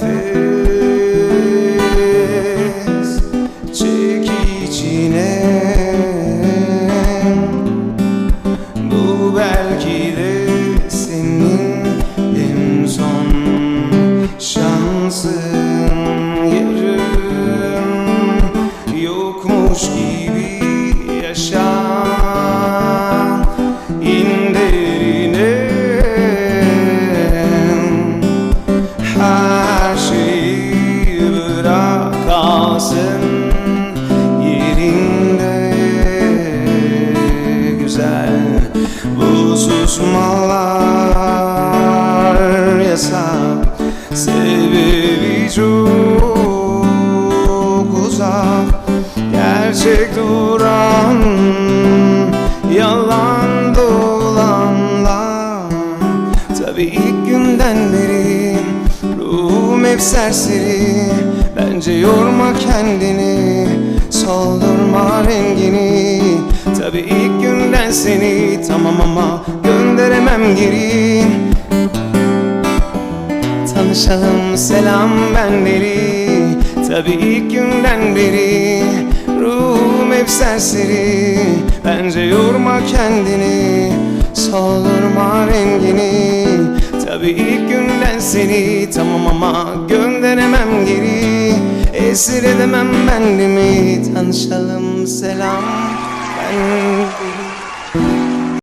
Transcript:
vencer. Bırak kalsın yerinde güzel bu susmalar yasak sebebi çok uzak. Gerçek duran yalan dolanlar. Tabi ilk günden beri ruhum hep serseri Bence yorma kendini soldurma rengini. Tabi ilk günden seni tamam ama gönderemem geri. Tanışalım selam ben deli Tabi ilk günden beri Ruhum hep serseri. Bence yorma kendini Soldurma rengini. Tabi ilk günden seni Tamam ama gönderemem geri Tesir edemem ben de mi? Tanışalım selam ben de.